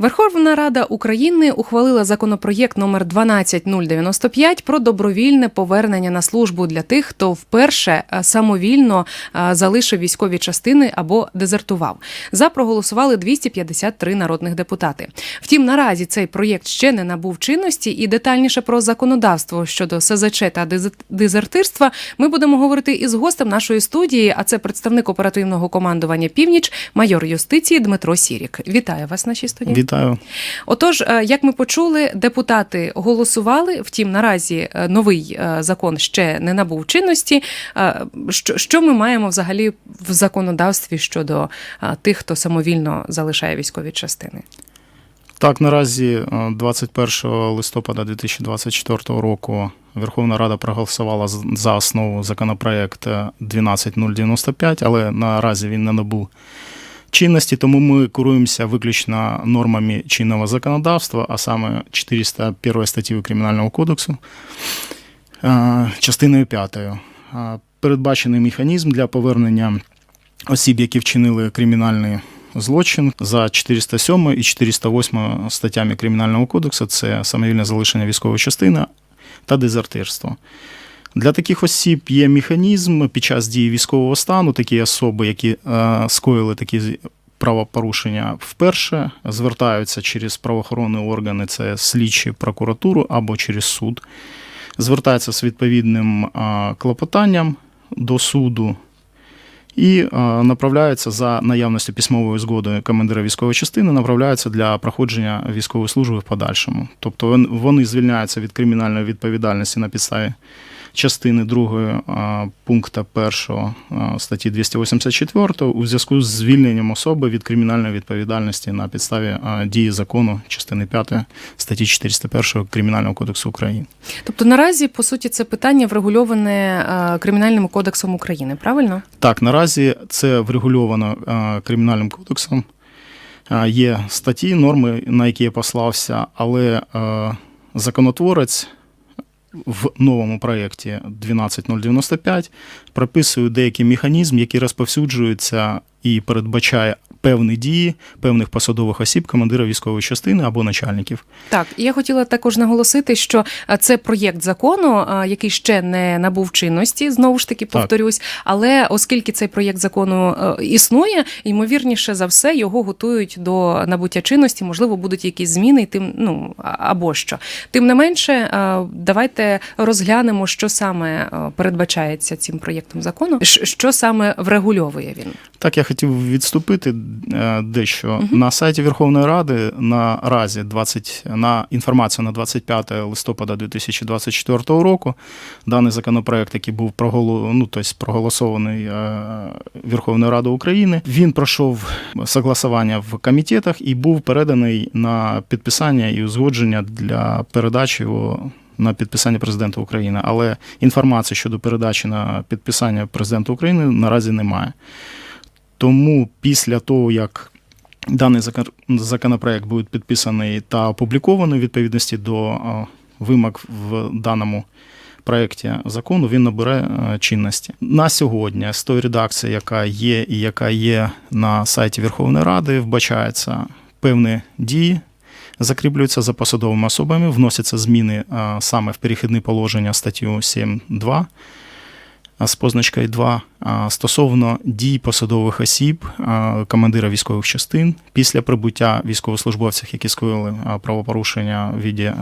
Верховна Рада України ухвалила законопроєкт номер 12095 про добровільне повернення на службу для тих, хто вперше е, самовільно е, залишив військові частини або дезертував. За проголосували 253 народних депутати. Втім, наразі цей проєкт ще не набув чинності, і детальніше про законодавство щодо СЗЧ та дезертирства ми будемо говорити із гостем нашої студії. А це представник оперативного командування Північ, майор юстиції Дмитро Сірік. Вітаю вас нашій студії. Вітаю. Отож, е, як ми почули, депутати голосували. Втім, наразі е, новий е, закон ще не набув чинності. Що, ми маємо взагалі в законодавстві щодо тих, хто самовільно залишає військові частини? Так, наразі е, 21 листопада 2024 року Верховна Рада проголосувала за основу законопроект е, 12095, але наразі він не набув чинності, тому ми керуємося виключно нормами чинного законодавства, а саме 401 статті Кримінального кодексу, е, частиною 5. Передбачений механізм для повернення осіб, які вчинили кримінальний злочин за 407 і 408 статтями Кримінального кодексу це самовільне залишення військової частини та дезертирство. Для таких осіб є механізм під час дії військового стану, такі особи, які е, скоїли такі правопорушення вперше, звертаються через правоохоронні органи, це слідчі прокуратуру або через суд, звертаються з відповідним е, клопотанням до суду і е, направляються за наявністю письмової згоди командира військової частини, направляються для проходження військової служби в подальшому. Тобто вони звільняються від кримінальної відповідальності на підставі частини 2 пункту 1 статті 284 у зв'язку з звільненням особи від кримінальної відповідальності на підставі дії закону частини 5 статті 401 Кримінального кодексу України. Тобто наразі, по суті, це питання врегульоване е, Кримінальним кодексом України, правильно? Так, наразі це врегульовано е, Кримінальним кодексом. Е, Є статті, норми, на які я послався, але законотворець в новому проєкті 12095 прописує деякий механізм, який розповсюджується і передбачає певні дії певних посадових осіб, командира військової частини або начальників. Так, і я хотіла також наголосити, що це проєкт закону, який ще не набув чинності, знову ж таки Так. повторюсь. Але оскільки цей проєкт закону е, існує, ймовірніше за все його готують до набуття чинності. Можливо, будуть якісь зміни, тим ну або що. Тим не менше, е, давайте розглянемо, що саме е, передбачається цим проєктом закону, що саме врегульовує він. Так, я хотів відступити дещо. Мгм. На сайті Верховної Ради наразі 20, на інформацію на 25 листопада 2024 року даний законопроект, який був проголо, ну, тобто проголосований е, Верховною Радою України, він пройшов согласування в комітетах і був переданий на підписання і узгодження для передачі його на підписання президента України. Але інформації щодо передачі на підписання президента України наразі немає. Тому після того, як даний законопроект буде підписаний та опублікований у відповідності до е, вимог в даному проєкті закону, він набере е, чинності. На сьогодні з тої редакції, яка є і яка є на сайті Верховної Ради, вбачаються певні дії. Закріплюються за посадовими особами, вносяться зміни е, саме в перехідне положення статтю 7.2 а, з позначкою 2 стосовно дій посадових осіб, командира військових частин. Після прибуття військовослужбовців, які скоїли правопорушення в віді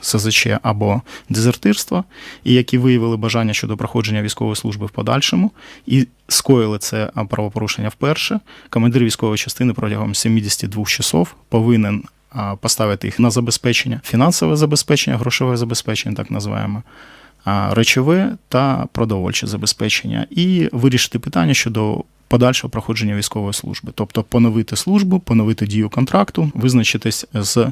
СЗЧ або дезертирства, і які виявили бажання щодо проходження військової служби в подальшому, і скоїли це правопорушення вперше, командир військової частини протягом 72 часов повинен поставити їх на забезпечення, фінансове забезпечення, грошове забезпечення, так називаємо речове та продовольче забезпечення, і вирішити питання щодо подальшого проходження військової служби, тобто поновити службу, поновити дію контракту, визначитись з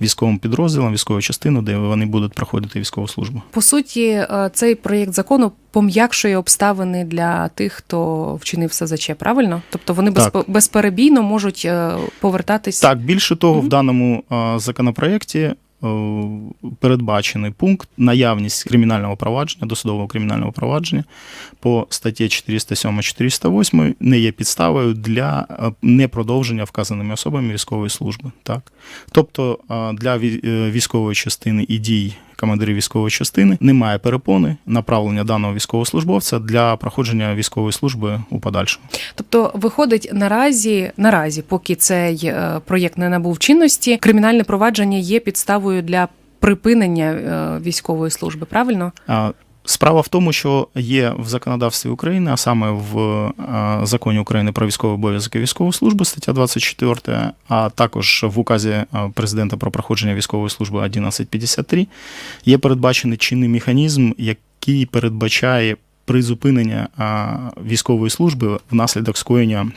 військовим підрозділом, військовою частиною, де вони будуть проходити військову службу. По суті, е, цей проєкт закону пом'якшує обставини для тих, хто вчинив СЗЧ, правильно? Тобто вони Так. безперебійно можуть е, повертатись. Так, більше того, Мгм. в даному законопроєкті е, передбачений пункт наявність кримінального провадження, досудового кримінального провадження по статті 407-408 не є підставою для е, непродовження вказаними особами військової служби. Так? Тобто е, для е, військової частини і дій командирів військової частини немає перепони направлення даного військовослужбовця для проходження військової служби у подальшому. Тобто, виходить наразі, наразі, поки цей е, проєкт не набув чинності, кримінальне провадження є підставою для припинення е, військової служби. Правильно? Справа в тому, що є в законодавстві України, а саме в е, законі України про військовий обов'язок і військову службу, стаття 24, а також в указі е, президента про проходження військової служби 1153, є передбачений чинний механізм, який передбачає призупинення військової служби внаслідок скоєння.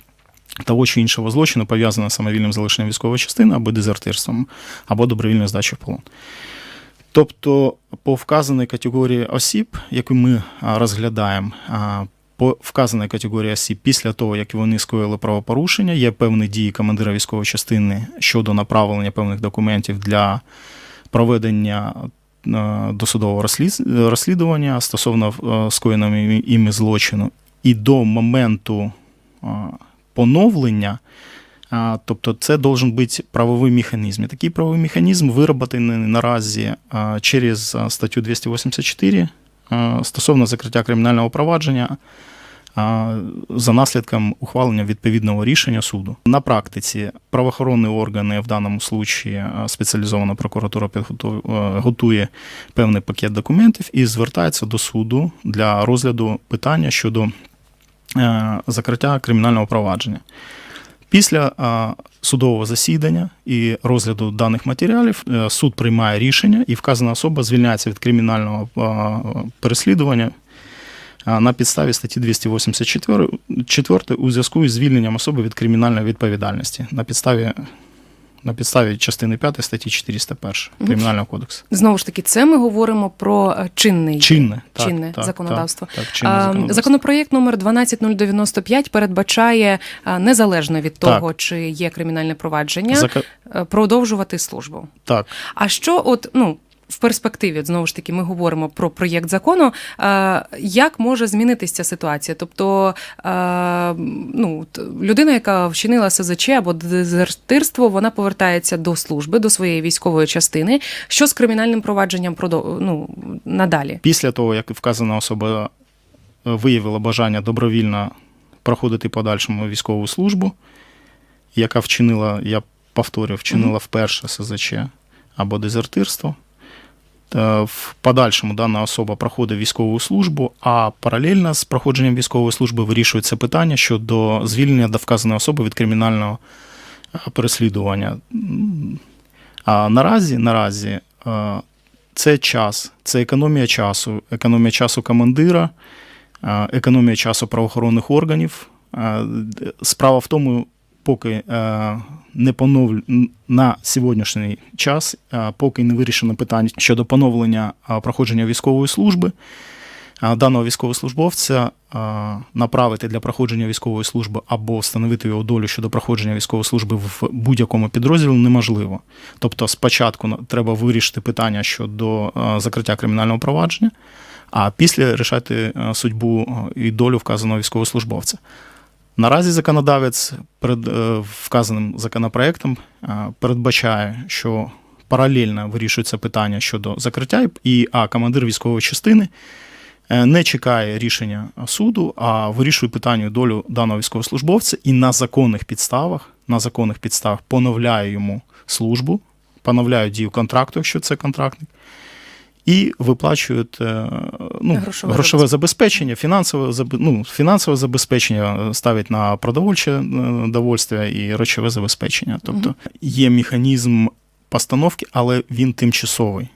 Того чи іншого злочину пов'язаного з самовільним залишенням військової частини або дезертирством, або добровільною здачею в полон. Тобто, по вказаній категорії осіб, яку ми розглядаємо, по вказаній категорії осіб, після того, як вони скоїли правопорушення, є певні дії командира військової частини щодо направлення певних документів для проведення досудового розслідування стосовно скоєного іми злочину, і до моменту поновлення. Тобто це должен бути правовий механізм. І такий правовий механізм вироботаний наразі через статтю 284 стосовно закриття кримінального провадження за наслідком ухвалення відповідного рішення суду. На практиці правоохоронні органи, в даному случаї спеціалізована прокуратура готує певний пакет документів і звертається до суду для розгляду питання щодо е, закриття кримінального провадження. Після а, судового засідання і розгляду даних матеріалів е, суд приймає рішення, і вказана особа звільняється від кримінального а, переслідування а, на підставі статті 284 4 у зв'язку із звільненням особи від кримінальної відповідальності на підставі, на підставі частини 5 статті 401 Мгм. Кримінального кодексу. Знову ж таки, це ми говоримо про е, чинний Чинне, так, чинне так, законодавство. Так, так, чинне А, законодавство. Законопроєкт номер 12095 передбачає незалежно від Так. того, чи є кримінальне провадження, Зака- е, продовжувати службу. Так. А що, от ну. В перспективі от, знову ж таки ми говоримо про проєкт закону. Е, як може змінитися ця ситуація? Тобто, е, ну людина, яка вчинила СЗЧ або дезертирство, вона повертається до служби, до своєї військової частини. Що з кримінальним провадженням продов... ну, надалі? Після того, як вказана особа е, виявила бажання добровільно проходити подальшому військову службу, яка вчинила, я повторюю, вчинила вперше СЗЧ або дезертирство. Та В подальшому дана особа проходить військову службу, а паралельно з проходженням військової служби вирішується питання щодо звільнення до вказаної особи від кримінального е, переслідування. А наразі, наразі е, це час, це економія часу, економія часу командира, економія часу правоохоронних органів. Справа в тому, поки е, не поновлю на сьогоднішній час, е, поки не вирішено питання щодо поновлення е, проходження військової служби. Даного військовослужбовця направити для проходження військової служби або встановити його долю щодо проходження військової служби в будь-якому підрозділі неможливо. Тобто, спочатку треба вирішити питання щодо закриття кримінального провадження, а після рішати судьбу і долю вказаного військовослужбовця. Наразі законодавець перед е, вказаним законопроектом е, передбачає, що паралельно вирішується питання щодо закриття, і а командир військової частини е, не чекає рішення суду, а вирішує питання долю даного військовослужбовця і на законних підставах, на законних підставах поновляє йому службу, поновляє дію контракту, якщо це контрактник, і виплачують е, ну, Грошове грошове, забезпечення, фінансове, ну, фінансове забезпечення ставить на продовольче е, довольствие і речове забезпечення. Тобто є механізм постановки, але він тимчасовий.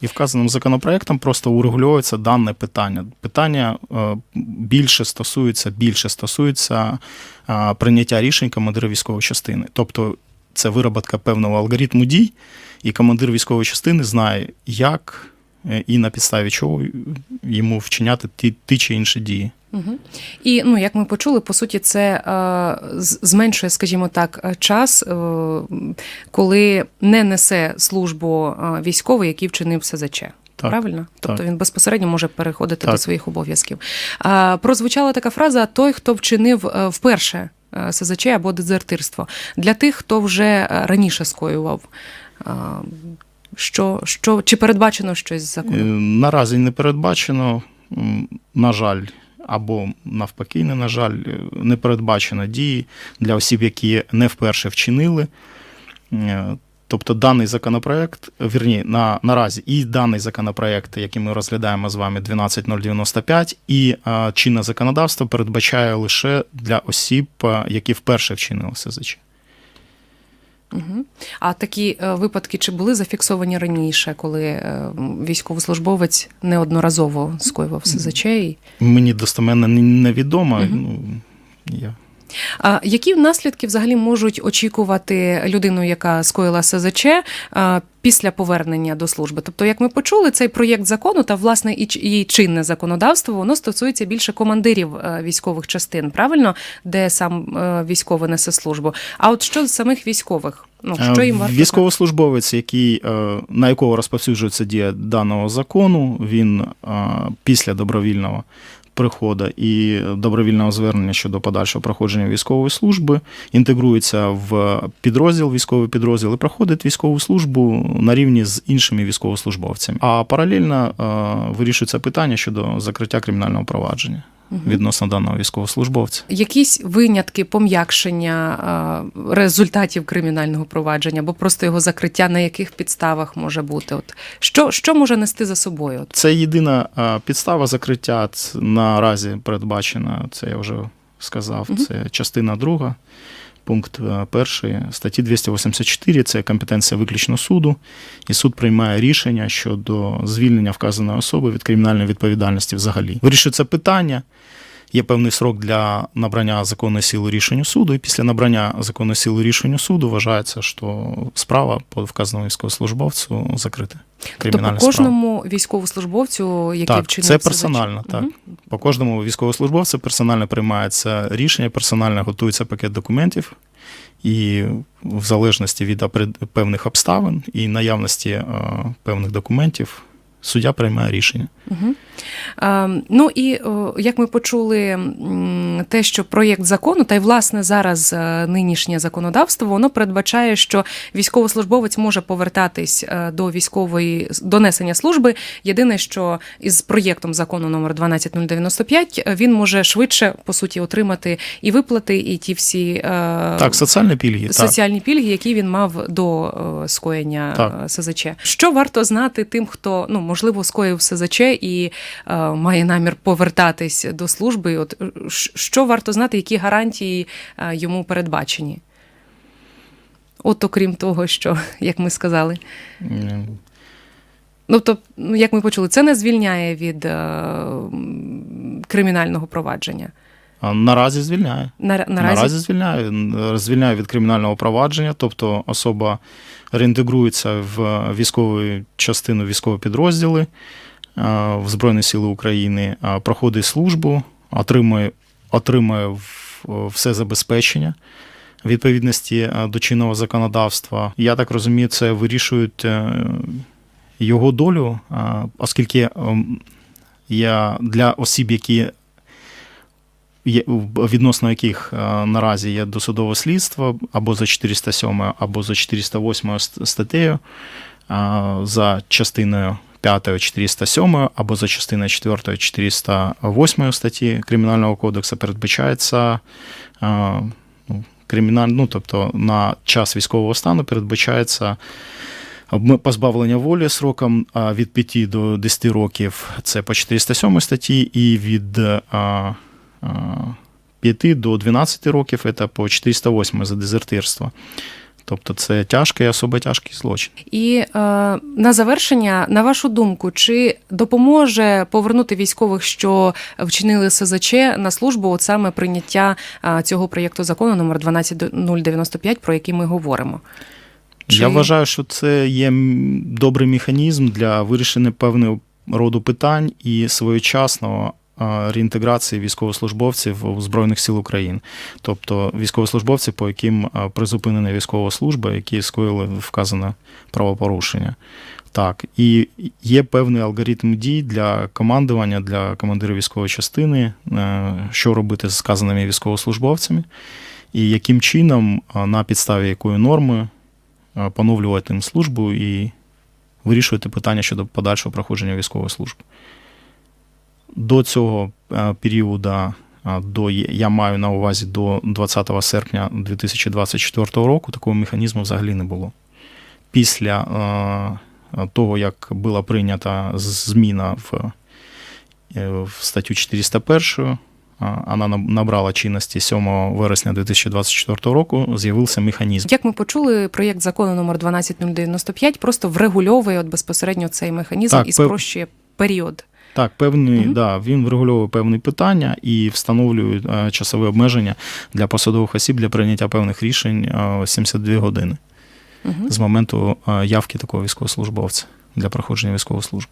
І вказаним законопроектом просто урегульовується дане питання. Питання е, більше стосується, більше стосується прийняття рішень командира військової частини. Тобто це вироботка певного алгоритму дій, і командир військової частини знає, як е, і на підставі чого йому вчиняти ті, ті чи інші дії. Угу. І ну, як ми почули, по суті, це е, зменшує, скажімо так, е, час, е, коли не несе службу е, військовий, який вчинив СЗЧ. Так, Правильно? Тобто він безпосередньо може переходити до своїх обов'язків. Прозвучала така фраза: той, хто вчинив вперше СЗЧ або дезертирство. Для тих, хто вже е, раніше скоював. Що, що, чи передбачено щось з Е, законом? Наразі не передбачено, на жаль, або навпаки, не на жаль, е, не передбачено дії для осіб, які не вперше вчинили. Тобто даний законопроект, вірні, на, наразі і даний законопроект, який ми розглядаємо з вами 12095, і е, чинне законодавство передбачає лише для осіб, які вперше вчинили СЗЧ. Угу. А такі е, випадки чи були зафіксовані раніше, коли е, військовослужбовець неодноразово скоював СЗЧ? Мені достеменно невідомо. Мгм. Ну, я А які наслідки взагалі можуть очікувати людину, яка скоїла СЗЧ після повернення до служби? Тобто, як ми почули, цей проєкт закону та власне і, чинне законодавство воно стосується більше командирів е, військових частин, правильно, де сам е, військовий несе службу. А от що з самих військових? Ну що їм варто Військовослужбовець, який, е, на якого розповсюджується дія даного закону, він е, після добровільного приходу і добровільного звернення щодо подальшого проходження військової служби інтегрується в підрозділ, військовий підрозділ і проходить військову службу на рівні з іншими військовослужбовцями. А паралельно е, вирішується питання щодо закриття кримінального провадження. Відносно даного військовослужбовця. Якісь винятки, пом'якшення результатів кримінального провадження, або просто його закриття на яких підставах може бути? От що, що може нести за собою? Це єдина підстава закриття наразі передбачена, це я вже сказав, це частина друга, пункт е, перший статті 284, це компетенція виключно суду, і суд приймає рішення щодо звільнення вказаної особи від кримінальної відповідальності взагалі. Вирішується питання. Є певний срок для набрання законної сили рішенню суду, і після набрання законної сили рішенню суду вважається, що справа по вказаному військовослужбовцю закрита. тобто по справа. кожному військовослужбовцю, який Так, вчинив це персонально, так. Мгм. По кожному військовослужбовцю персонально приймається рішення, персонально готується пакет документів, і в залежності від певних обставин і наявності е, певних документів суддя приймає рішення. Угу. Ну і як ми почули, те, що проєкт закону, та й власне зараз е, нинішнє законодавство, воно передбачає, що військовослужбовець може повертатись е, до військової до несення служби. Єдине, що із проєктом закону номер 12095 е, він може швидше по суті отримати і виплати, і ті всі Так, соціальні пільги. Так. соціальні пільги, які він мав до скоєння Так. СЗЧ. Що варто знати тим, хто ну можливо скоїв СЗЧ і е, має намір повертатись до служби? От е, що варто знати, які гарантії е, йому передбачені? От окрім того, що як ми сказали. Ну, то, ну, як ми почули, це не звільняє від е, кримінального провадження. Наразі звільняє. На, наразі, Наразі звільняє. Звільняє від кримінального провадження, тобто особа реінтегрується в військову частину, військові підрозділи е, в Збройні Сили України, проходить службу, отримує, отримує все забезпечення. Відповідності е, до чинного законодавства. Я так розумію, це вирішують е, його долю, оскільки ем, я для осіб, які відносно яких е, наразі є досудове слідство або за 407, або за 408 ст- статтею, е, за частиною 5 407 або за частиною 4 408 статті Кримінального кодексу передбачається е, ну, криміналь, ну, тобто на час військового стану передбачається позбавлення волі сроком від 5 до 10 років. Це по 407 статті, і від 5 до 12 років це по 408 за дезертирство. Тобто це тяжкий, особо тяжкий злочин. І е, на завершення, на вашу думку, чи допоможе повернути військових, що вчинили СЗЧ на службу, от саме прийняття е, цього проєкту закону номер 12095, про який ми говоримо? Чи- Я вважаю, що це є добрий механізм для вирішення певного роду питань і своєчасного реінтеграції військовослужбовців у Збройних сил України, тобто військовослужбовці, по яким призупинена військова служба, які скоїли вказане правопорушення. Так, і є певний алгоритм дій для командування, для командира військової частини, е, що робити з сказаними військовослужбовцями, і яким чином, на підставі якої норми поновлювати їм службу і вирішувати питання щодо подальшого проходження військової служби. До цього е, періоду, до, я маю на увазі до 20 серпня 2024 року, такого механізму взагалі не було. Після е, того, як була прийнята зміна в, е, в статтю 401, вона набрала чинності 7 вересня 2024 року, з'явився механізм. Як ми почули, проєкт закону номер 12095 просто врегульовує от безпосередньо цей механізм Так, і спрощує період. Так, певний, угу. да, він врегульовує певні питання і встановлює часове часові обмеження для посадових осіб для прийняття певних рішень е, 72 години Угу. з моменту е, явки такого військовослужбовця для проходження військової служби.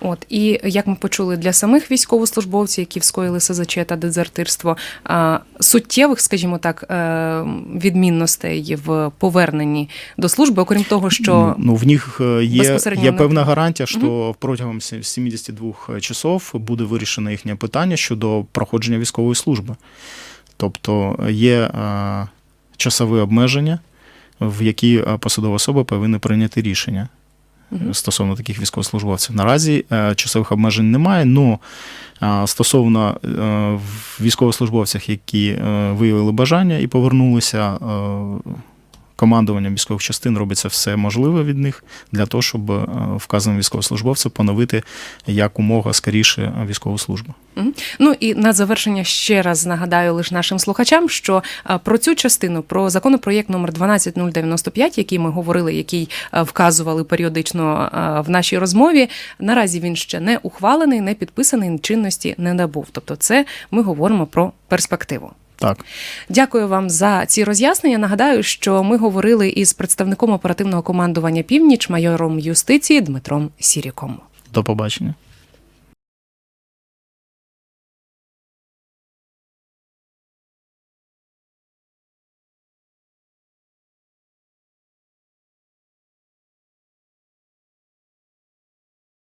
От і як ми почули для самих військовослужбовців, які вскоїли СЗЧ та дезертирство, а, суттєвих, скажімо так, е, відмінностей в поверненні до служби, окрім того, що ну, в них е, є, безпосередньо є певна гарантія, що протягом сі- 72 часов буде вирішено їхнє питання щодо проходження військової служби. Тобто є е, часові обмеження, в які е, посадова особа повинна прийняти рішення. Стосовно таких військовослужбовців. Наразі е, часових обмежень немає, але стосовно е, військовослужбовців, які е, виявили бажання і повернулися, е, командуванням військових частин робиться все можливе від них для того, щоб е, вказаним військовослужбовцям поновити якомога скоріше військову службу. Ну і на завершення ще раз нагадаю лише нашим слухачам, що про цю частину, про законопроєкт номер 12095, який ми говорили, який вказували періодично в нашій розмові. Наразі він ще не ухвалений, не підписаний, чинності не набув. Тобто, це ми говоримо про перспективу. Так, Дякую вам за ці роз'яснення. Нагадаю, що ми говорили із представником оперативного командування Північ, майором юстиції Дмитром Сіріком. до побачення.